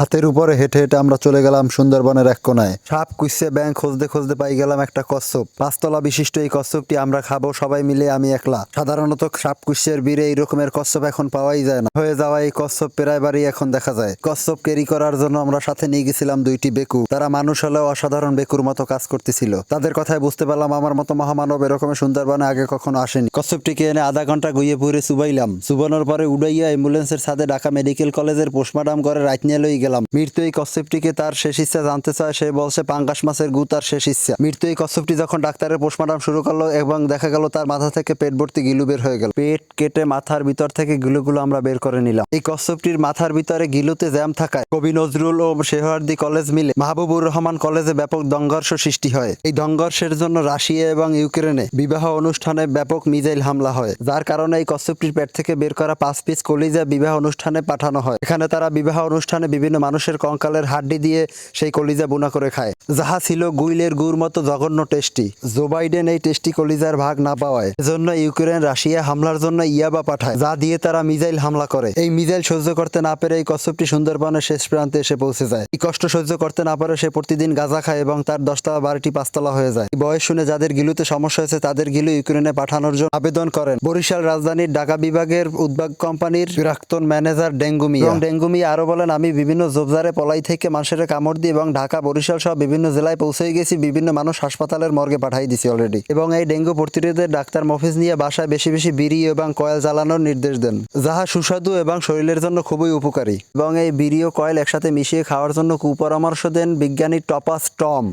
হাতের উপরে হেঁটে হেঁটে আমরা চলে গেলাম সুন্দরবনের এক কোনায়। সাপ কুইসে ব্যাং খুঁজতে খুঁজতে পাই গেলাম একটা কচ্ছপ। পাঁচতলা বিশিষ্ট এই কচ্ছপটি আমরা খাব সবাই মিলে আমি একলা। সাধারণত সাপ কুইসের বীরে এই রকমের কচ্ছপ এখন পাওয়াই যায় না। হয়ে যাওয়া এই কচ্ছপ প্রায় বাড়ি এখন দেখা যায়। কচ্ছপ ক্যারি করার জন্য আমরা সাথে নিয়ে গেছিলাম দুইটি বেকু। তারা মানুষ হলেও অসাধারণ বেকুর মতো কাজ করতেছিল। তাদের কথায় বুঝতে পারলাম আমার মতো মহামানব এরকম সুন্দরবনে আগে কখনো আসেনি। কচ্ছপটিকে এনে আধা ঘণ্টা গুইয়ে পুরে চুবাইলাম। চুবানোর পরে উড়াইয়া অ্যাম্বুলেন্সের সাথে ঢাকা মেডিকেল কলেজের পোস্টমার্টাম করে রাত নিয়ে গেলাম। মৃত্যু এই কচ্ছপটিকে তার শেষ ইচ্ছা জানতে চায়, সে বলছে, পাঙ্গাস মাছের গু তার শেষ ইচ্ছা। মৃত্যু এই কচ্ছপটি যখন ডাক্তারের পোস্টমার্টাম শুরু করল এবং দেখা গেল তার মাথা থেকে পেট ভর্তি গিলু বের হয়ে গেল। পেট কেটে মাথার ভিতর থেকে গিলুগুলো আমরা বের করে নিলাম। এই কচ্ছপটির মাথার ভিতরে গিলুতে জ্যাম থাকায় কবি নজরুল ও শেহওয়ার্দি কলেজ মিলে মাহবুবুর রহমান কলেজে ব্যাপক সংঘর্ষ সৃষ্টি হয়। এই সংঘর্ষের জন্য রাশিয়া এবং ইউক্রেনে বিবাহ অনুষ্ঠানে ব্যাপক মিজাইল হামলা হয়, যার কারণে এই কচ্ছপটির পেট থেকে বের করা পাঁচ পিস কলিজা বিবাহ অনুষ্ঠানে পাঠানো হয়। এখানে তারা বিবাহ অনুষ্ঠানে বিভিন্ন মানুষের কঙ্কালের হাড্ডি দিয়ে সেই কলিজা বুনা করে খায়। যাহা ছিল গুইলের গুড় মতো জঘন্য টেস্টি। জো বাইডেন এই টেস্টি কলিজার ভাগ না পাওয়ায় এজন্য ইউক্রেন, রাশিয়া হামলার জন্য ইয়াবা পাঠায়, যা দিয়ে তারা মিজাইল হামলা করে। এই মিজাইল সহ্য করতে না পেরে এই কচ্ছপটি সুন্দরবনের শেষ প্রান্তে এসে পৌঁছে যায়। এই কষ্ট সহ্য করতে না পারে সে প্রতিদিন গাঁজা খায় এবং তার দশতলা বারোটি পাঁচতলা হয়ে যায়। বয়স শুনে যাদের গিলুতে সমস্যা হয়েছে, তাদের গিলু ইউক্রেনে পাঠানোর জন্য আবেদন করেন। বরিশাল রাজধানীর ঢাকা বিভাগের উদ্যোগ কোম্পানির প্রাক্তন ম্যানেজার ডেঙ্গুমি এবং ডেঙ্গুমি আরও বলেন, আমি বিভিন্ন জোবজারে, পলাই থেকে মানুষের কামড় দিয়ে এবং ঢাকা, বরিশাল সহ বিভিন্ন জেলায় পৌঁছে গেছি। বিভিন্ন মানুষ হাসপাতালের মর্গে পাঠাই দিছি অলরেডি এবং এই ডেঙ্গু প্রতিরোধের ডাক্তার মফিজ নিয়ে বাসায় বেশি বেশি বিড়ি এবং কয়েল জ্বালানোর নির্দেশ দেন, যাহা সুস্বাদু এবং শরীরের জন্য খুবই উপকারী। এবং এই বিড়ি ও কয়েল একসাথে মিশিয়ে খাওয়ার জন্য কুপরামর্শ দেন বিজ্ঞানী টপাস টম।